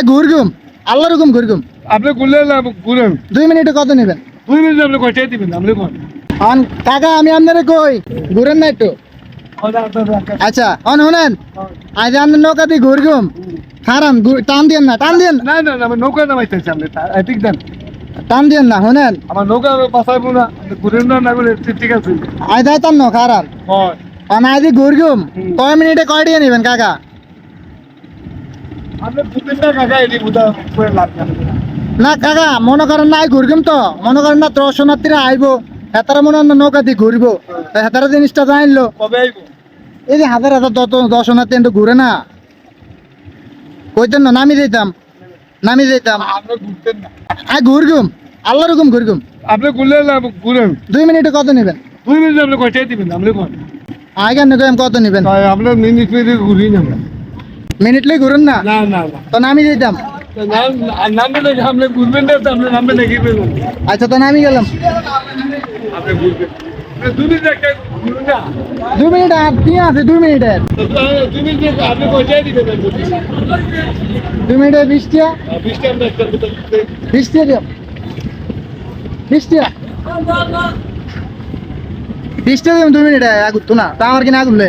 আয় ঘুরগুম আল্লাহ রকম ঘুরগুম আপনি ঘুরলে ঘুরেন। দুই মিনিটে কত নেবেন? দুই মিনিট আপনি কয়টাই দিবেন আপনি কোন অন কাকা আমি আপনারে কই ঘুরেন না একটু। আচ্ছা অন শুনেন। আজ আপনার নৌকা দিয়ে ঘুরগুম খারান টান দিয়েন না টান দিয়েন। না না আমার নৌকা নামাইতেছে আপনি ঠিক দেন। টান দিয়েন না শুনেন। আমার নৌকা বাঁচাইবো না ঘুরেন না না ঘুরে ঠিক আছে। আজ যাইতাম না খারান হয়। অন আজ ঘুরগুম। কয় মিনিটে কয় দিয়ে নেবেন কাকা? না কাকা মনে করেন না ঘুরগুম তো। মনে করেন না দর্শনার্থীরা আইবো হেতারা মনে হয় না নৌকা দিয়ে ঘুরবো। তা হেতারা জিনিসটা জানলো। এই যে হাজার হাজার দর্শনার্থী কিন্তু ঘুরে না। কইতেন না নামি যেতাম নামি যেতাম আপনি আই ঘুরগুম। আল্লাহ রকম ঘুরগুম। আপনি ঘুরলে ঘুরেন। দুই মিনিটে কত নেবেন? দুই মিনিট আপনি কয়টাই দিবেন আপনি আই কত নেবেন? তাই আপনার মিনিট মিনিট ঘুরি না মিনিট লই ঘুরুন না? না না তো নামি যেতাম আচ্ছা তো নামি গেলাম। দুই মিনিট আর কি আছে দুই মিনিটের? তো তাহলে দুই মিনিট আপনি কয়টাই দিবেন দুই মিনিটে বিশ টিয়া বিশটা আমরা একটা বিশ টিয়া দিও। বিশ টিয়া দিও দুই মিনিটে আগুত না তা আমার কিনা আগুলে